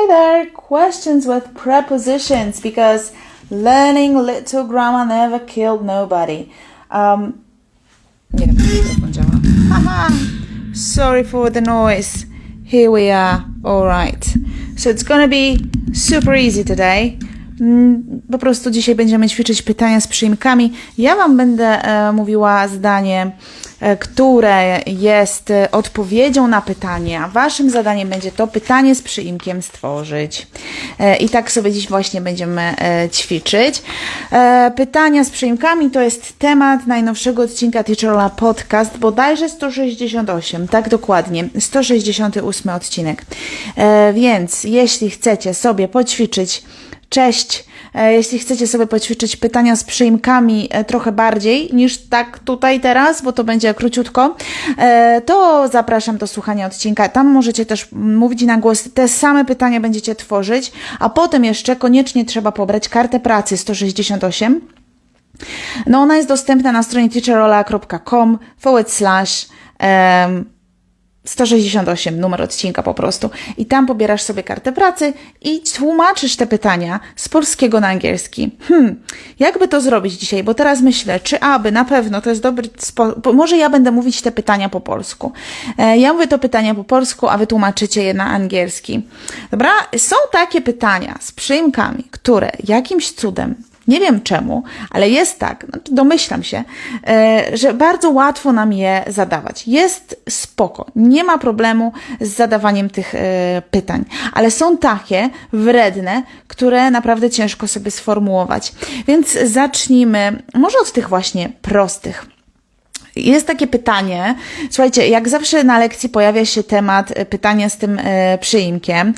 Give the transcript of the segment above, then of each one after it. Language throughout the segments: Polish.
Hi there, questions with prepositions because learning little grammar never killed nobody. Um, nie sorry for the noise. Here we are, alright. So it's gonna be super easy today. Mm, Po prostu dzisiaj będziemy ćwiczyć pytania z przyimkami. Ja Wam będę e, mówiła zdanie, które jest e, odpowiedzią na pytanie, a Waszym zadaniem będzie to pytanie z przyimkiem stworzyć. E, I tak sobie dziś właśnie będziemy e, ćwiczyć. E, pytania z przyimkami to jest temat najnowszego odcinka Teacherla Podcast, bodajże 168, tak dokładnie, 168 odcinek. E, Więc jeśli chcecie sobie poćwiczyć Cześć. E, Jeśli chcecie sobie poćwiczyć pytania z przyimkami e, trochę bardziej niż tak tutaj teraz, bo to będzie króciutko, e, to zapraszam do słuchania odcinka. Tam możecie też mówić na głos, te same pytania będziecie tworzyć, a potem jeszcze koniecznie trzeba pobrać kartę pracy 168. No ona jest dostępna na stronie teacherola.com forward slash 168, numer odcinka po prostu. I tam pobierasz sobie kartę pracy i tłumaczysz te pytania z polskiego na angielski. Hmm, jakby to zrobić dzisiaj? Bo teraz myślę, czy aby na pewno to jest dobry sposób. Może ja będę mówić te pytania po polsku. E, ja mówię to pytania po polsku, a wy tłumaczycie je na angielski. Dobra? Są takie pytania z przyimkami, które jakimś cudem nie wiem czemu, ale jest tak, znaczy domyślam się, e, że bardzo łatwo nam je zadawać. Jest spoko, nie ma problemu z zadawaniem tych e, pytań, ale są takie wredne, które naprawdę ciężko sobie sformułować. Więc zacznijmy może od tych właśnie prostych. Jest takie pytanie, słuchajcie, jak zawsze na lekcji pojawia się temat e, pytania z tym przyimkiem,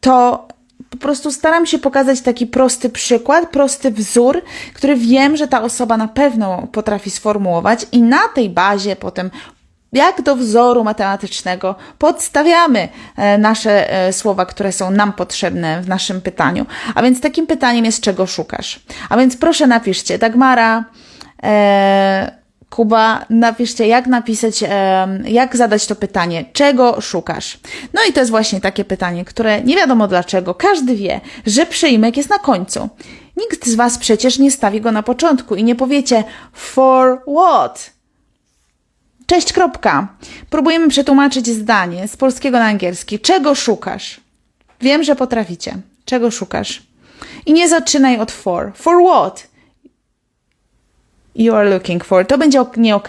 to po prostu staram się pokazać taki prosty przykład, prosty wzór, który wiem, że ta osoba na pewno potrafi sformułować, i na tej bazie potem. Jak do wzoru matematycznego podstawiamy e, nasze e, słowa, które są nam potrzebne w naszym pytaniu. A więc takim pytaniem jest, czego szukasz. A więc proszę napiszcie, Dagmara, e, Kuba, napiszcie, jak napisać, jak zadać to pytanie, czego szukasz. No i to jest właśnie takie pytanie, które nie wiadomo dlaczego, każdy wie, że przyjmek jest na końcu. Nikt z Was przecież nie stawi go na początku i nie powiecie for what? Cześć, kropka. Próbujemy przetłumaczyć zdanie z polskiego na angielski. Czego szukasz? Wiem, że potraficie. Czego szukasz? I nie zaczynaj od for. For what? You are looking for. To będzie nie ok.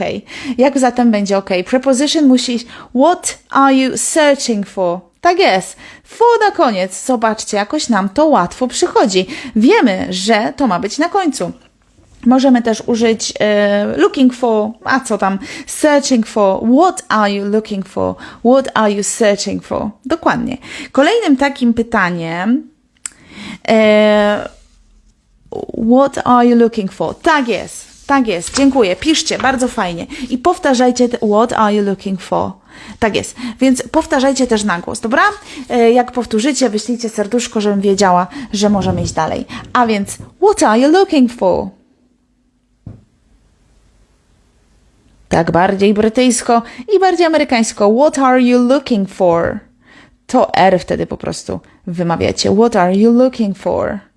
Jak zatem będzie ok? Preposition musi iść what are you searching for? Tak jest. For na koniec. Zobaczcie, jakoś nam to łatwo przychodzi. Wiemy, że to ma być na końcu. Możemy też użyć e, looking for, a co tam, searching for. What are you looking for? What are you searching for? Dokładnie. Kolejnym takim pytaniem e, What are you looking for? Tak jest. Tak jest, dziękuję. Piszcie, bardzo fajnie. I powtarzajcie what are you looking for? Tak jest. Więc powtarzajcie też na głos, dobra? E, Jak powtórzycie, wyślijcie serduszko, żebym wiedziała, że możemy iść dalej. A więc, what are you looking for? Tak bardziej brytyjsko i bardziej amerykańsko. What are you looking for? To R wtedy po prostu wymawiacie. What are you looking for?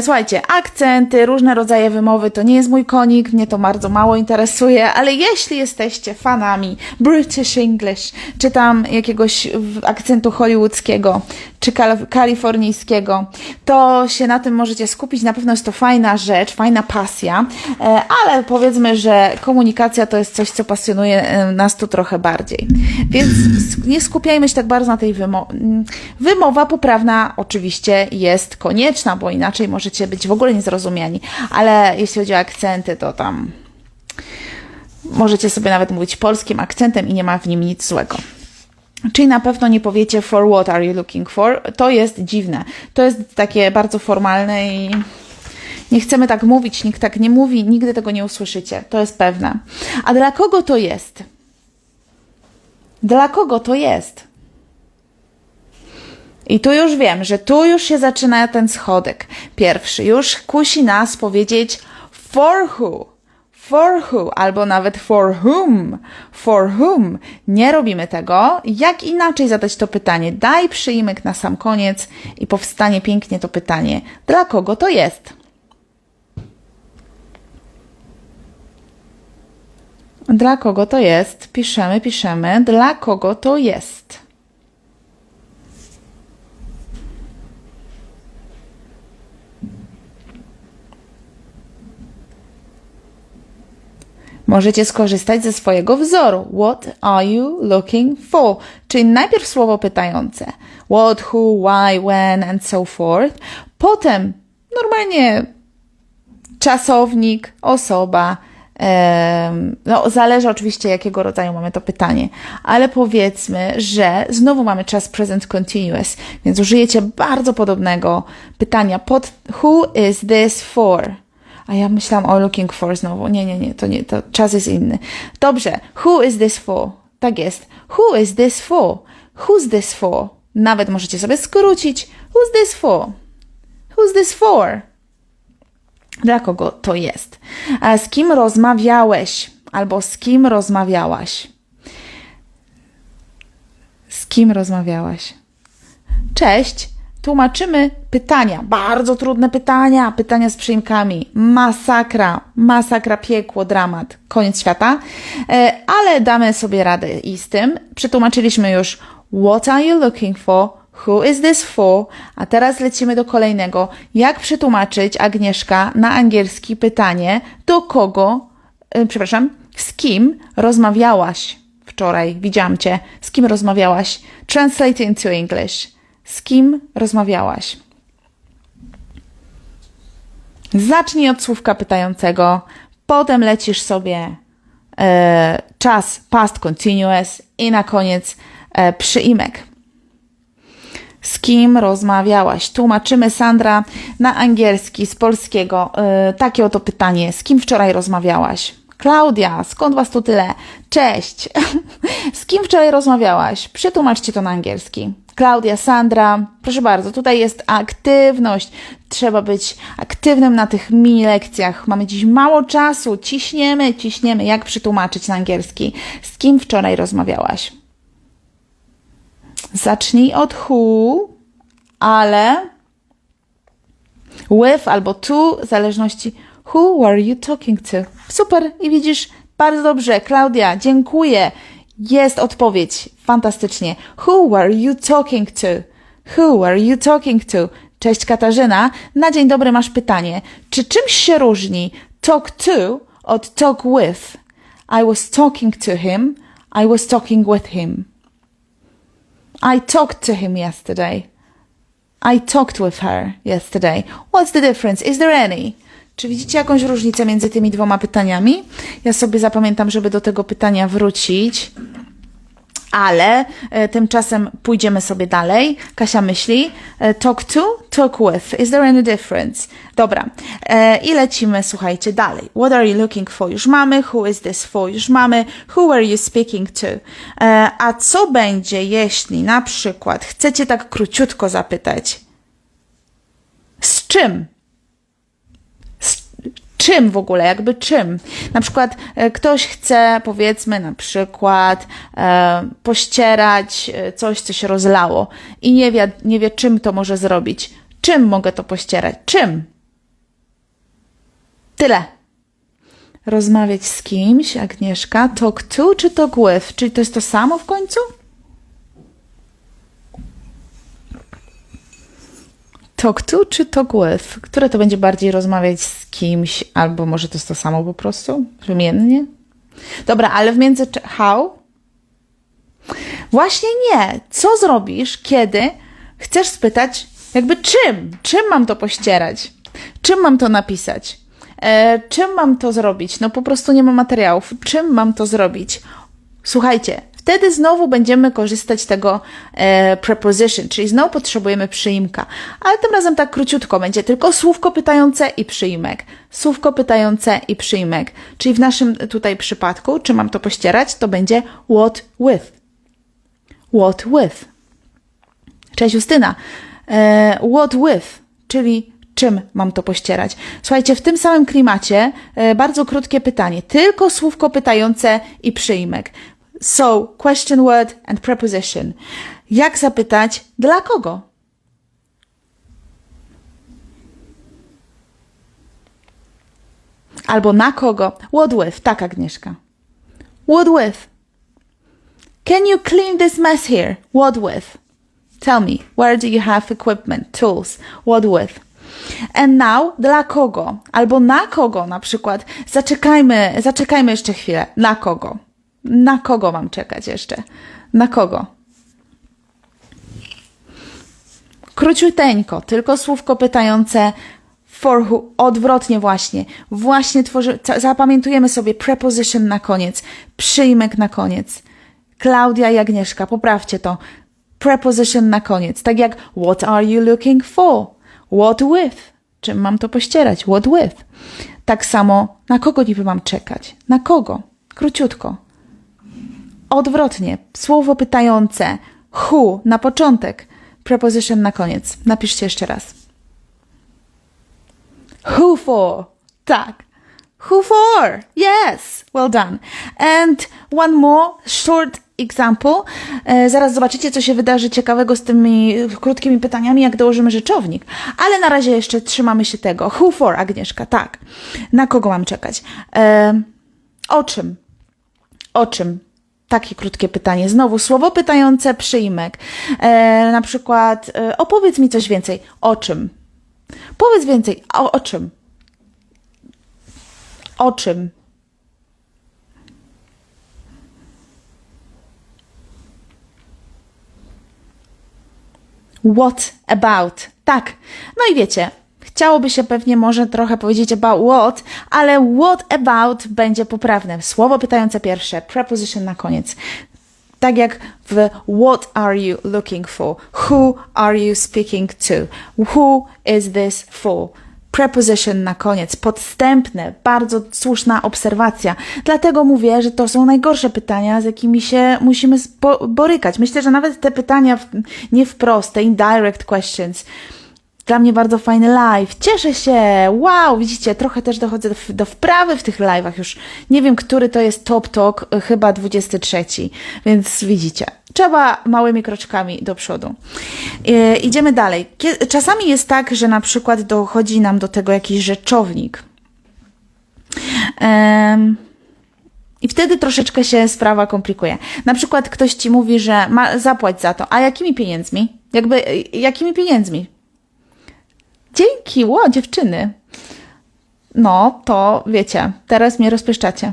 Słuchajcie, akcenty, różne rodzaje wymowy to nie jest mój konik, mnie to bardzo mało interesuje, ale jeśli jesteście fanami British English, czy tam jakiegoś akcentu hollywoodzkiego, czy kal- kalifornijskiego, to się na tym możecie skupić. Na pewno jest to fajna rzecz, fajna pasja, e, ale powiedzmy, że komunikacja to jest coś, co pasjonuje e, nas tu trochę bardziej. Więc nie skupiajmy się tak bardzo na tej wymowie. Wymowa poprawna oczywiście jest konieczna, bo inaczej możecie być w ogóle niezrozumiani, ale jeśli chodzi o akcenty, to tam możecie sobie nawet mówić polskim akcentem i nie ma w nim nic złego. Czyli na pewno nie powiecie for what are you looking for. To jest dziwne. To jest takie bardzo formalne i nie chcemy tak mówić, nikt tak nie mówi, nigdy tego nie usłyszycie. To jest pewne. A dla kogo to jest? Dla kogo to jest? I tu już wiem, że tu już się zaczyna ten schodek pierwszy. Już kusi nas powiedzieć for who. for who albo nawet for whom. For whom. Nie robimy tego. Jak inaczej zadać to pytanie? Daj przyimek na sam koniec i powstanie pięknie to pytanie. Dla kogo to jest? Dla kogo to jest? Piszemy, piszemy. Dla kogo to jest? Możecie skorzystać ze swojego wzoru. What are you looking for? Czyli najpierw słowo pytające. What, who, why, when and so forth. Potem normalnie czasownik, osoba. No, zależy oczywiście, jakiego rodzaju mamy to pytanie, ale powiedzmy, że znowu mamy czas present continuous, więc użyjecie bardzo podobnego pytania pod Who is this for? A ja myślałam o looking for znowu. Nie, nie, nie, to nie, to czas jest inny. Dobrze, who is this for? Tak jest. Who is this for? Who's this for? Nawet możecie sobie skrócić. Who's this for? Who's this for? Dla kogo to jest? Z kim rozmawiałeś? Albo z kim rozmawiałaś? Z kim rozmawiałaś? Cześć. Tłumaczymy pytania. Bardzo trudne pytania. Pytania z przyimkami. Masakra. Masakra, piekło, dramat. Koniec świata. E, Ale damy sobie radę i z tym. Przetłumaczyliśmy już What are you looking for? Who is this for? A teraz lecimy do kolejnego. Jak przetłumaczyć, Agnieszka, na angielski pytanie, do kogo, e, przepraszam, z kim rozmawiałaś wczoraj? Widziałam cię. Z kim rozmawiałaś? Translate into English. Z kim rozmawiałaś? Zacznij od słówka pytającego, potem lecisz sobie e, czas past continuous i na koniec e, przyimek. Z kim rozmawiałaś? Tłumaczymy Sandra na angielski z polskiego. E, takie oto pytanie. Z kim wczoraj rozmawiałaś? Klaudia, skąd was tu tyle? Cześć. Z kim wczoraj rozmawiałaś? Przetłumaczcie to na angielski. Klaudia, Sandra, proszę bardzo, tutaj jest aktywność. Trzeba być aktywnym na tych mini lekcjach. Mamy dziś mało czasu. Ciśniemy, ciśniemy. Jak przetłumaczyć na angielski? Z kim wczoraj rozmawiałaś? Zacznij od who, ale with albo to, w zależności who were you talking to. Super i widzisz, bardzo dobrze. Klaudia, dziękuję. Jest odpowiedź. Fantastycznie. Who were you talking to? Who were you talking to? Cześć Katarzyna. Na dzień dobry masz pytanie. Czy czymś się różni talk to od talk with? I was talking to him. I was talking with him. I talked to him yesterday. I talked with her yesterday. What's the difference? Is there any? Czy widzicie jakąś różnicę między tymi dwoma pytaniami? Ja sobie zapamiętam, żeby do tego pytania wrócić. Ale e, tymczasem pójdziemy sobie dalej. Kasia myśli. E, talk to, talk with. Is there any difference? Dobra. E, I lecimy, słuchajcie, dalej. What are you looking for? Już mamy. Who is this for? Już mamy. Who are you speaking to? E, a co będzie, jeśli na przykład chcecie tak króciutko zapytać? Z czym? Czym w ogóle, jakby czym. Na przykład e, ktoś chce, powiedzmy, na przykład e, pościerać e, coś, co się rozlało i nie wie, nie wie, czym to może zrobić. Czym mogę to pościerać? Czym? Tyle. Rozmawiać z kimś, Agnieszka, talk to czy talk with? Czyli to jest to samo w końcu? Talk to czy talk with? Które to będzie bardziej rozmawiać z kimś, albo może to jest to samo po prostu? Wymiennie? Dobra, ale w międzyczasie. How? Właśnie nie. Co zrobisz, kiedy chcesz spytać, jakby czym? Czym mam to pościerać? Czym mam to napisać? E, czym mam to zrobić? No po prostu nie ma materiałów. Czym mam to zrobić? Słuchajcie, wtedy znowu będziemy korzystać z tego e, preposition, czyli znowu potrzebujemy przyimka, ale tym razem tak króciutko będzie tylko słówko pytające i przyimek. Słówko pytające i przyimek. Czyli w naszym tutaj przypadku, czy mam to pościerać, to będzie what with. What with. Cześć Justyna. E, what with, czyli Czym mam to pościerać? Słuchajcie, w tym samym klimacie e, bardzo krótkie pytanie. Tylko słówko pytające i przyjmek. So, question word and preposition. Jak zapytać dla kogo? Albo na kogo? What with? Tak, Agnieszka. What with? Can you clean this mess here? What with? Tell me, where do you have equipment, tools? What with? And now, dla kogo? Albo na kogo na przykład. Zaczekajmy, zaczekajmy jeszcze chwilę. Na kogo? Na kogo mam czekać jeszcze? Na kogo? Króciuteńko, tylko słówko pytające for who, odwrotnie właśnie. Właśnie tworzy, zapamiętujemy sobie preposition na koniec, przyjmek na koniec. Klaudia i Agnieszka, poprawcie to. Preposition na koniec, tak jak what are you looking for? What with? Czym mam to pościerać? What with? Tak samo, na kogo niby mam czekać? Na kogo? Króciutko. Odwrotnie, słowo pytające who na początek, preposition na koniec. Napiszcie jeszcze raz. Who for? Tak. Who for? Yes. Well done. And one more short example. E, zaraz zobaczycie, co się wydarzy ciekawego z tymi krótkimi pytaniami, jak dołożymy rzeczownik. Ale na razie jeszcze trzymamy się tego. Who for, Agnieszka? Tak. Na kogo mam czekać? E, o czym? O czym? Takie krótkie pytanie. Znowu słowo pytające, przyjmek. E, na przykład, e, opowiedz mi coś więcej. O czym? Powiedz więcej. O, o czym? O czym? What about? Tak. No i wiecie, chciałoby się pewnie może trochę powiedzieć about what, ale what about będzie poprawne. Słowo pytające pierwsze, preposition na koniec. Tak jak w what are you looking for? Who are you speaking to? Who is this for? Preposition na koniec, podstępne, bardzo słuszna obserwacja. Dlatego mówię, że to są najgorsze pytania, z jakimi się musimy borykać. Myślę, że nawet te pytania nie wprost, te indirect questions, dla mnie bardzo fajny live. Cieszę się! Wow! Widzicie, trochę też dochodzę do, do wprawy w tych live'ach już. Nie wiem, który to jest Top Talk, chyba 23. Więc widzicie, trzeba małymi kroczkami do przodu. E, idziemy dalej. Czasami jest tak, że na przykład dochodzi nam do tego jakiś rzeczownik. I wtedy troszeczkę się sprawa komplikuje. Na przykład ktoś ci mówi, że ma zapłać za to. A jakimi pieniędzmi? Jakby, jakimi pieniędzmi? Dzięki, ło, dziewczyny. No, to wiecie, teraz mnie rozpieszczacie.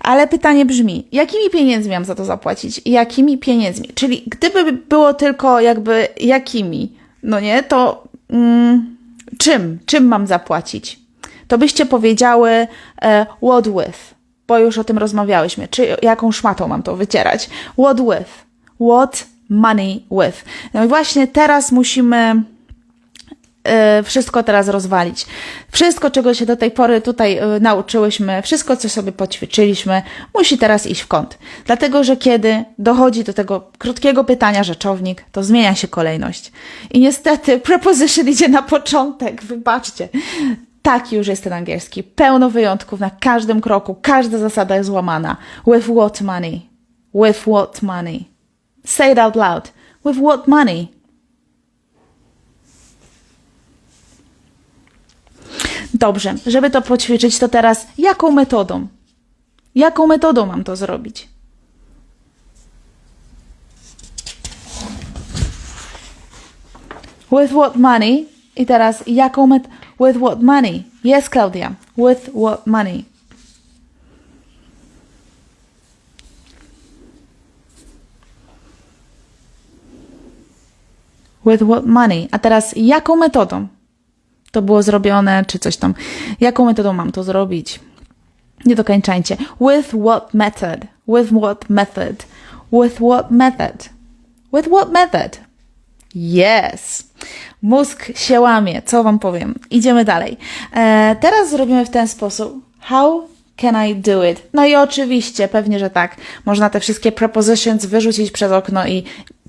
Ale pytanie brzmi, jakimi pieniędzmi mam za to zapłacić? Jakimi pieniędzmi? Czyli gdyby było tylko jakby jakimi, no nie, to mm, czym? Czym mam zapłacić? To byście powiedziały e, what with, bo już o tym rozmawiałyśmy. Czy jaką szmatą mam to wycierać? What with? What money with? No i właśnie teraz musimy wszystko teraz rozwalić. Wszystko, czego się do tej pory tutaj e, nauczyłyśmy, wszystko, co sobie poćwiczyliśmy, musi teraz iść w kąt. Dlatego, że kiedy dochodzi do tego krótkiego pytania rzeczownik, to zmienia się kolejność. I niestety preposition idzie na początek, wybaczcie. Taki już jest ten angielski. Pełno wyjątków na każdym kroku, każda zasada jest łamana. With what money? With what money? Say it out loud. With what money? Dobrze, żeby to poćwiczyć, to teraz jaką metodą? Jaką metodą mam to zrobić? With what money? I teraz jaką met... With what money? Yes, Claudia. With what money? With what money? A teraz jaką metodą? To było zrobione, czy coś tam. Jaką metodą mam to zrobić? Nie dokończajcie. With what method? With what method? With what method? With what method? Yes. Mózg się łamie, co wam powiem. Idziemy dalej. E, teraz zrobimy w ten sposób. How can I do it? No i oczywiście, pewnie, że tak. Można te wszystkie prepositions wyrzucić przez okno i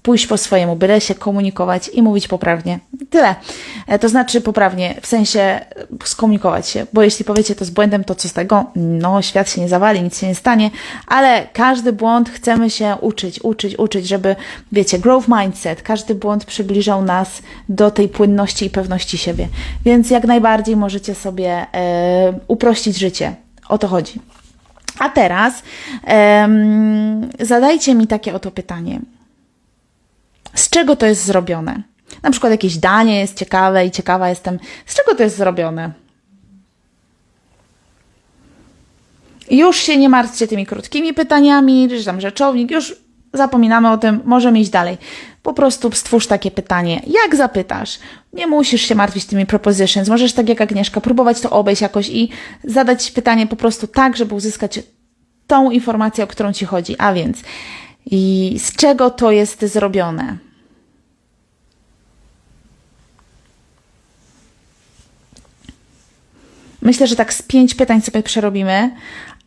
pójść po swojemu, byle się komunikować i mówić poprawnie. Tyle. E, to znaczy poprawnie, w sensie e, skomunikować się, bo jeśli powiecie to z błędem, to co z tego? No, świat się nie zawali, nic się nie stanie, ale każdy błąd chcemy się uczyć, uczyć, uczyć, żeby, wiecie, growth mindset, każdy błąd przybliżał nas do tej płynności i pewności siebie. Więc jak najbardziej możecie sobie e, uprościć życie. O to chodzi. A teraz um, zadajcie mi takie oto pytanie. Z czego to jest zrobione? Na przykład jakieś danie jest ciekawe i ciekawa jestem, z czego to jest zrobione? Już się nie martwcie tymi krótkimi pytaniami, czy tam rzeczownik, już zapominamy o tym, możemy iść dalej. Po prostu stwórz takie pytanie. Jak zapytasz? Nie musisz się martwić tymi propositions. Możesz tak jak Agnieszka próbować to obejść jakoś i zadać pytanie po prostu tak, żeby uzyskać tą informację, o którą Ci chodzi. A więc, i z czego to jest zrobione? Myślę, że tak z pięć pytań sobie przerobimy,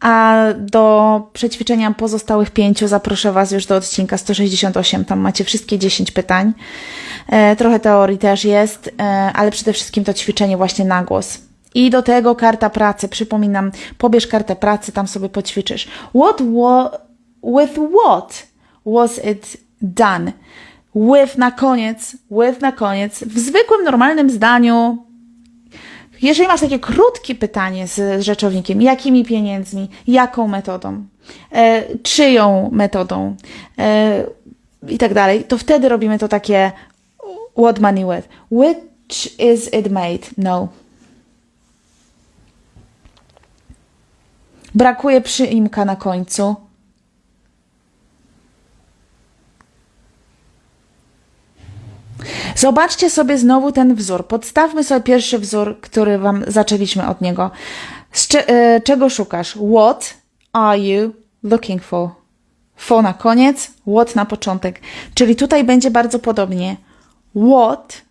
a do przećwiczenia pozostałych pięciu zaproszę Was już do odcinka 168. Tam macie wszystkie 10 pytań. E, trochę teorii też jest, e, ale przede wszystkim to ćwiczenie właśnie na głos. I do tego karta pracy. Przypominam, pobierz kartę pracy, tam sobie poćwiczysz. What wa with what was it done? With na koniec, with na koniec. W zwykłym, normalnym zdaniu jeżeli masz takie krótkie pytanie z rzeczownikiem, jakimi pieniędzmi, jaką metodą, e, czyją metodą e, i tak dalej, to wtedy robimy to takie what money with. Which is it made? No. Brakuje przyimka na końcu. Zobaczcie sobie znowu ten wzór. Podstawmy sobie pierwszy wzór, który Wam zaczęliśmy od niego. Cze e, czego szukasz? What are you looking for? For na koniec, what na początek. Czyli tutaj będzie bardzo podobnie. What,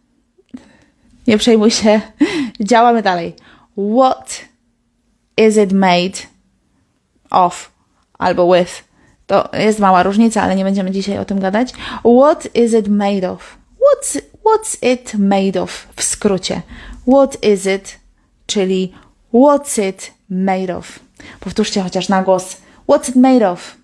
nie przejmuj się, działamy dalej. What is it made of albo with? To jest mała różnica, ale nie będziemy dzisiaj o tym gadać. What is it made of? What's, what's it made of? W skrócie. What is it? Czyli what's it made of? Powtórzcie chociaż na głos. What's it made of?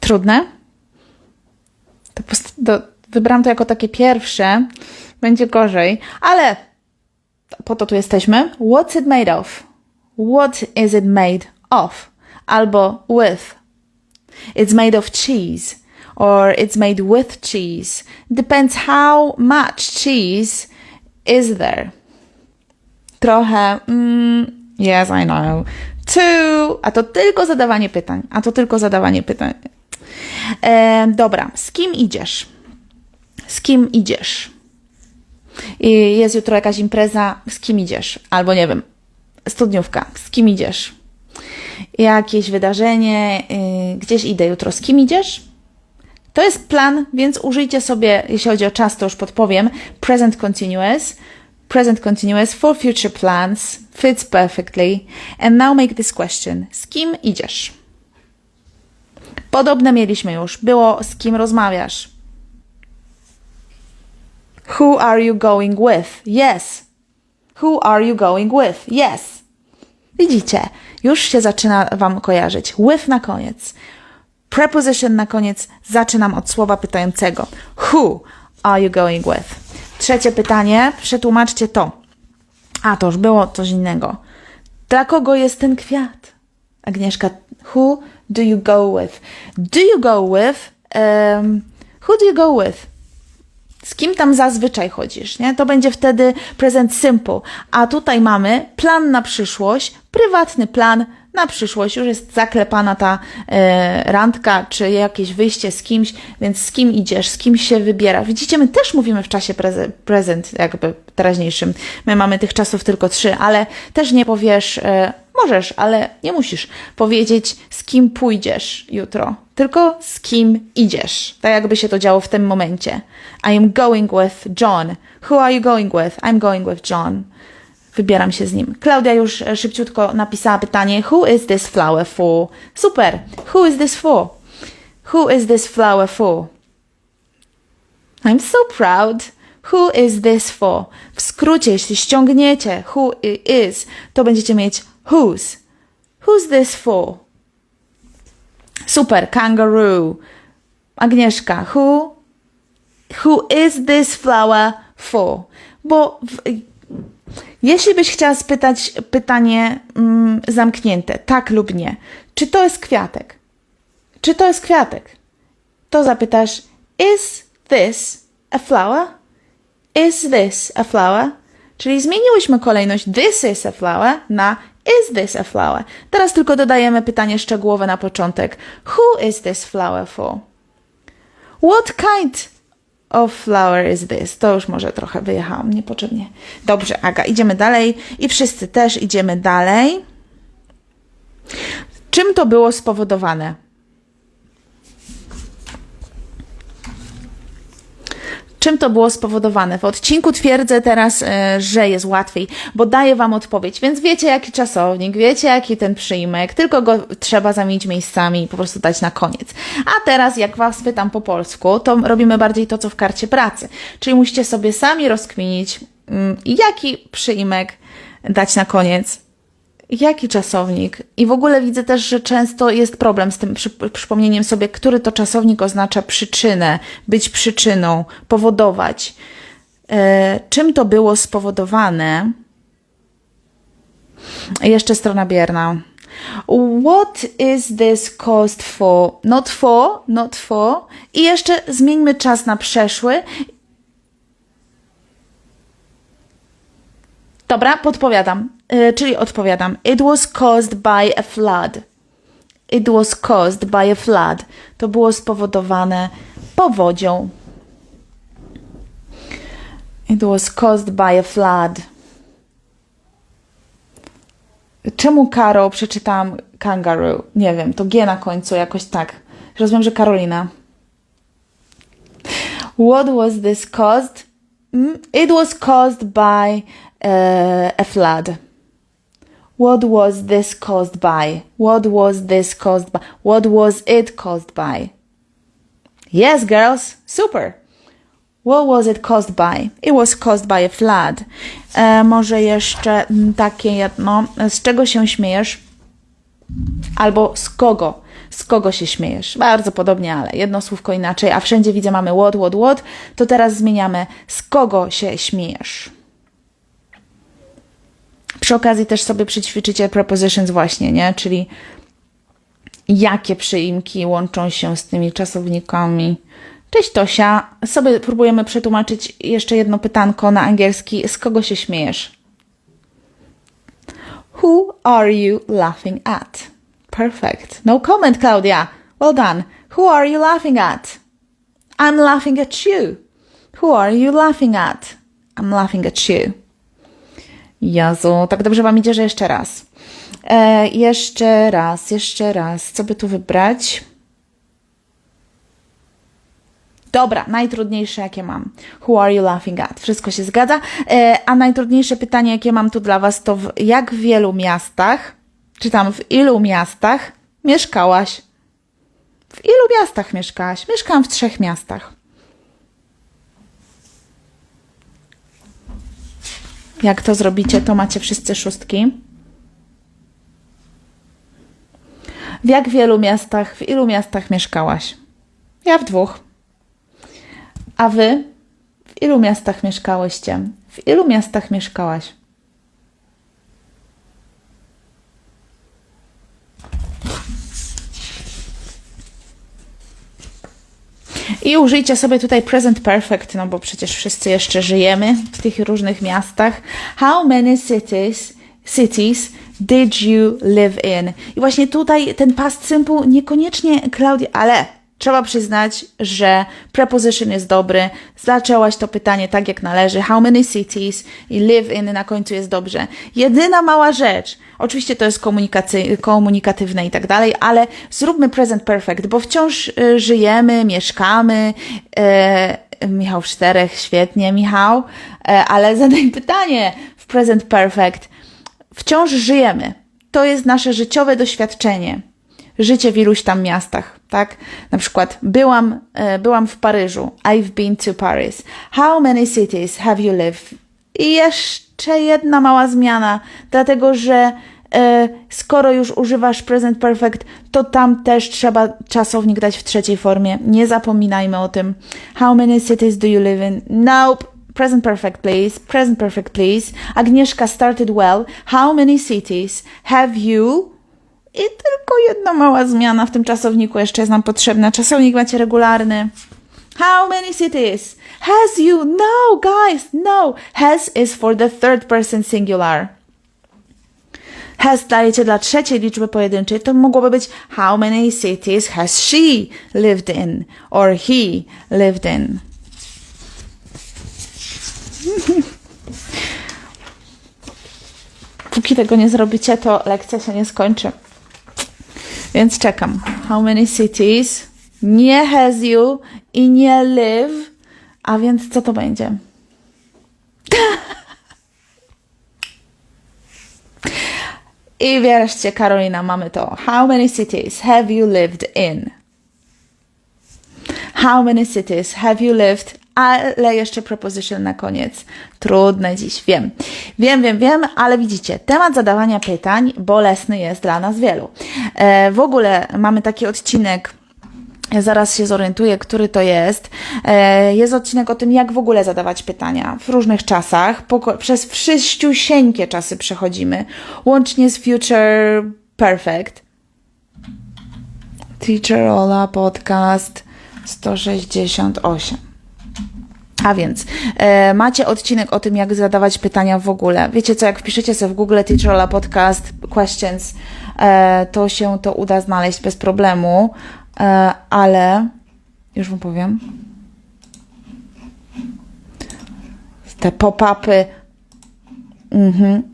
Trudne? To, wybrałam to jako takie pierwsze. Będzie gorzej, ale po to tu jesteśmy. What's it made of? What is it made of? Albo with. It's made of cheese. Or it's made with cheese. Depends how much cheese is there. Trochę, mm, yes, I know. Two, a to tylko zadawanie pytań. A to tylko zadawanie pytań. E, dobra, z kim idziesz? Z kim idziesz? I jest jutro jakaś impreza, z kim idziesz? Albo nie wiem, studniówka, z kim idziesz? Jakieś wydarzenie, yy, gdzieś idę jutro, z kim idziesz? To jest plan, więc użyjcie sobie, jeśli chodzi o czas, to już podpowiem, present continuous, present continuous for future plans, fits perfectly, and now make this question. Z kim idziesz? Podobne mieliśmy już. Było z kim rozmawiasz. Who are you going with? Yes. Who are you going with? Yes. Widzicie, już się zaczyna Wam kojarzyć. With na koniec. Preposition na koniec zaczynam od słowa pytającego. Who are you going with? Trzecie pytanie, przetłumaczcie to. A, to już było coś innego. Dla kogo jest ten kwiat? Agnieszka, who do you go with? Do you go with? Um, who do you go with? Z kim tam zazwyczaj chodzisz, nie? To będzie wtedy present simple. A tutaj mamy plan na przyszłość, prywatny plan na przyszłość. Już jest zaklepana ta e, randka, czy jakieś wyjście z kimś, więc z kim idziesz, z kim się wybiera. Widzicie, my też mówimy w czasie preze prezent, jakby teraźniejszym. My mamy tych czasów tylko trzy, ale też nie powiesz, e, możesz, ale nie musisz powiedzieć, z kim pójdziesz jutro, tylko z kim idziesz. Tak jakby się to działo w tym momencie. I am going with John. Who are you going with? I'm going with John. Wybieram się z nim. Klaudia już e, szybciutko napisała pytanie: Who is this flower for? Super. Who is this for? Who is this flower for? I'm so proud. Who is this for? W skrócie, jeśli ściągniecie who is, to będziecie mieć whose. Who's this for? Super, kangaroo. Agnieszka, who, who is this flower for? Bo w, jeśli byś chciała spytać pytanie mm, zamknięte, tak lub nie, czy to jest kwiatek? Czy to jest kwiatek? To zapytasz, is this a flower? Is this a flower? Czyli zmieniłyśmy kolejność this is a flower na is this a flower. Teraz tylko dodajemy pytanie szczegółowe na początek. Who is this flower for? What kind of flower is this? To już może trochę wyjechałam niepotrzebnie. Dobrze, Aga, idziemy dalej i wszyscy też idziemy dalej. Czym to było spowodowane? Czym to było spowodowane? W odcinku twierdzę teraz, e, że jest łatwiej, bo daję Wam odpowiedź, więc wiecie jaki czasownik, wiecie jaki ten przyjmek, tylko go trzeba zamienić miejscami i po prostu dać na koniec. A teraz, jak Was pytam po polsku, to robimy bardziej to, co w karcie pracy. Czyli musicie sobie sami rozkminić, mm, jaki przyjmek dać na koniec Jaki czasownik? I w ogóle widzę też, że często jest problem z tym przy, przypomnieniem sobie, który to czasownik oznacza przyczynę, być przyczyną, powodować. E, czym to było spowodowane? Jeszcze strona bierna. What is this caused for? Not for, not for. I jeszcze zmieńmy czas na przeszły Dobra, podpowiadam, czyli odpowiadam. It was caused by a flood. It was caused by a flood. To było spowodowane powodzią. It was caused by a flood. Czemu Karo przeczytałam kangaroo? Nie wiem, to G na końcu jakoś tak. Rozumiem, że Karolina. What was this caused? Mm, it was caused by uh, a flood. What was this caused by? What was this caused by? What was it caused by? Yes, girls, super. What was it caused by? It was caused by a flood. E, może jeszcze takie jedno. Z czego się śmiejesz? Albo z kogo? Z kogo się śmiejesz? Bardzo podobnie, ale jedno słówko inaczej. A wszędzie widzę mamy what, what, what. To teraz zmieniamy. Z kogo się śmiejesz? Przy okazji też sobie przećwiczycie prepositions właśnie, nie? Czyli jakie przyimki łączą się z tymi czasownikami. Cześć Tosia, sobie próbujemy przetłumaczyć jeszcze jedno pytanko na angielski. Z kogo się śmiejesz? Who are you laughing at? Perfect. No comment, Claudia. Well done. Who are you laughing at? I'm laughing at you. Who are you laughing at? I'm laughing at you. Jezu, tak dobrze Wam idzie, że jeszcze raz. E, jeszcze raz, jeszcze raz. Co by tu wybrać? Dobra, najtrudniejsze jakie mam. Who are you laughing at? Wszystko się zgadza. E, a najtrudniejsze pytanie, jakie mam tu dla Was, to w jak wielu miastach, czy tam w ilu miastach mieszkałaś? W ilu miastach mieszkałaś? Mieszkałam w trzech miastach. Jak to zrobicie, to macie wszyscy szóstki. W jak wielu miastach, w ilu miastach mieszkałaś? Ja w dwóch. A wy? W ilu miastach mieszkałyście? W ilu miastach mieszkałaś? I użyjcie sobie tutaj present perfect, no bo przecież wszyscy jeszcze żyjemy w tych różnych miastach. How many cities, cities did you live in? I właśnie tutaj ten past simple niekoniecznie Klaudia, ale trzeba przyznać, że preposition jest dobry. Zaczęłaś to pytanie tak jak należy. How many cities i live in na końcu jest dobrze. Jedyna mała rzecz. Oczywiście to jest komunikatywne i tak dalej, ale zróbmy present perfect, bo wciąż y, żyjemy, mieszkamy. Y, Michał w czterech, świetnie, Michał, y, ale zadaj pytanie. W present perfect. Wciąż żyjemy. To jest nasze życiowe doświadczenie. Życie w iluś tam miastach, tak? Na przykład byłam, e, byłam w Paryżu. I've been to Paris. How many cities have you lived? I jeszcze jedna mała zmiana, dlatego że e, skoro już używasz present perfect, to tam też trzeba czasownik dać w trzeciej formie. Nie zapominajmy o tym. How many cities do you live in? Nope. Present perfect, please. Present perfect, please. Agnieszka started well. How many cities have you? I tylko jedna mała zmiana w tym czasowniku jeszcze jest nam potrzebna. Czasownik macie regularny. How many cities? Has you? No, guys, no. Has is for the third person singular. Has dajecie dla trzeciej liczby pojedynczej, to mogłoby być How many cities has she lived in? Or he lived in? Póki tego nie zrobicie, to lekcja się nie skończy. Więc czekam. How many cities? Nie has you i nie live. A więc co to będzie? I wierzcie, Karolina, mamy to. How many cities have you lived in? How many cities have you lived? Ale jeszcze preposition na koniec. Trudne dziś, wiem. Wiem, wiem, wiem, ale widzicie, temat zadawania pytań bolesny jest dla nas wielu. E, w ogóle mamy taki odcinek ja zaraz się zorientuję, który to jest. E, jest odcinek o tym, jak w ogóle zadawać pytania w różnych czasach. przez wszyściusieńkie czasy przechodzimy, łącznie z Future Perfect. Teacher Ola Podcast 168. A więc e, macie odcinek o tym, jak zadawać pytania w ogóle. Wiecie co, jak wpiszecie sobie w Google Teacher Ola Podcast Questions, e, to się to uda znaleźć bez problemu. E, ale już Wam powiem. Te pop-upy. Mhm.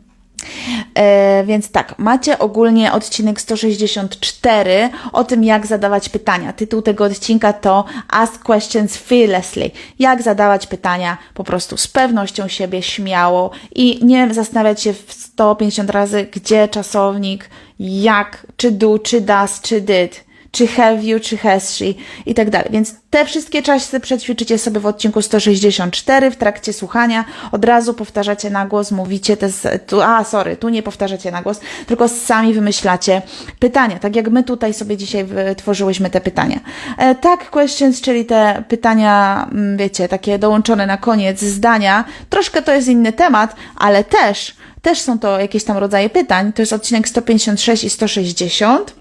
E, więc tak, macie ogólnie odcinek 164 o tym, jak zadawać pytania. Tytuł tego odcinka to Ask Questions Fearlessly. Jak zadawać pytania po prostu z pewnością siebie, śmiało i nie zastanawiać się w 150 razy, gdzie czasownik, jak, czy do, czy does, czy did czy have you, czy has she i tak dalej. Więc te wszystkie czasy przećwiczycie sobie w odcinku 164 w trakcie słuchania. Od razu powtarzacie na głos, mówicie te, tu, a sorry, tu nie powtarzacie na głos, tylko sami wymyślacie pytania, tak jak my tutaj sobie dzisiaj wytworzyłyśmy te pytania. E, tak, questions, czyli te pytania, mm, wiecie, takie dołączone na koniec zdania. Troszkę to jest inny temat, ale też, też są to jakieś tam rodzaje pytań. To jest odcinek 156 i 160.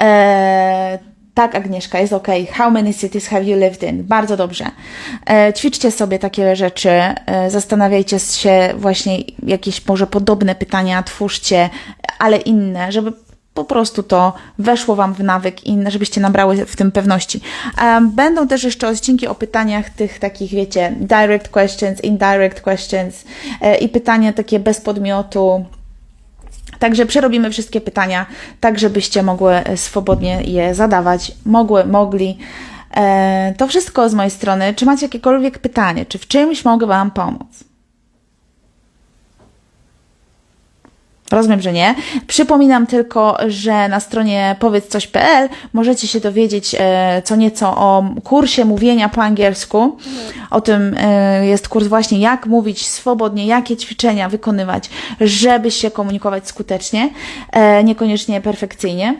E, tak, Agnieszka, jest ok. How many cities have you lived in? Bardzo dobrze. E, ćwiczcie sobie takie rzeczy, e, zastanawiajcie się właśnie jakieś może podobne pytania, twórzcie, ale inne, żeby po prostu to weszło Wam w nawyk i żebyście nabrały w tym pewności. E, będą też jeszcze odcinki o pytaniach tych takich, wiecie, direct questions, indirect questions e, i pytania takie bez podmiotu, Także przerobimy wszystkie pytania, tak żebyście mogły e, swobodnie je zadawać, mogły, mogli. E, to wszystko z mojej strony. Czy macie jakiekolwiek pytanie? Czy w czymś mogę Wam pomóc? Rozumiem, że nie. Przypominam tylko, że na stronie powiedz-coś.pl możecie się dowiedzieć e, co nieco o kursie mówienia po angielsku. O tym e, jest kurs właśnie, jak mówić swobodnie, jakie ćwiczenia wykonywać, żeby się komunikować skutecznie, e, niekoniecznie perfekcyjnie.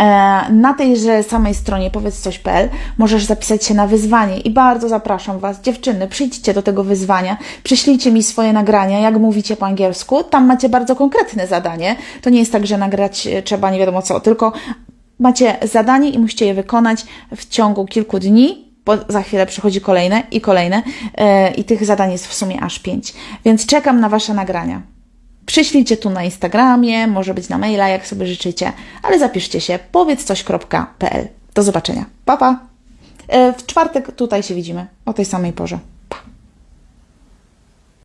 E, na tejże samej stronie powiedz coś.pl możesz zapisać się na wyzwanie i bardzo zapraszam Was, dziewczyny, przyjdźcie do tego wyzwania, przyślijcie mi swoje nagrania, jak mówicie po angielsku. Tam macie bardzo konkretne zadanie. To nie jest tak, że nagrać e, trzeba nie wiadomo co, tylko macie zadanie i musicie je wykonać w ciągu kilku dni, bo za chwilę przychodzi kolejne i kolejne e, i tych zadań jest w sumie aż pięć. Więc czekam na Wasze nagrania. Przyślijcie tu na Instagramie, może być na maila, jak sobie życzycie, ale zapiszcie się powiedz coś.pl. Do zobaczenia. Pa, pa! E, w czwartek tutaj się widzimy o tej samej porze.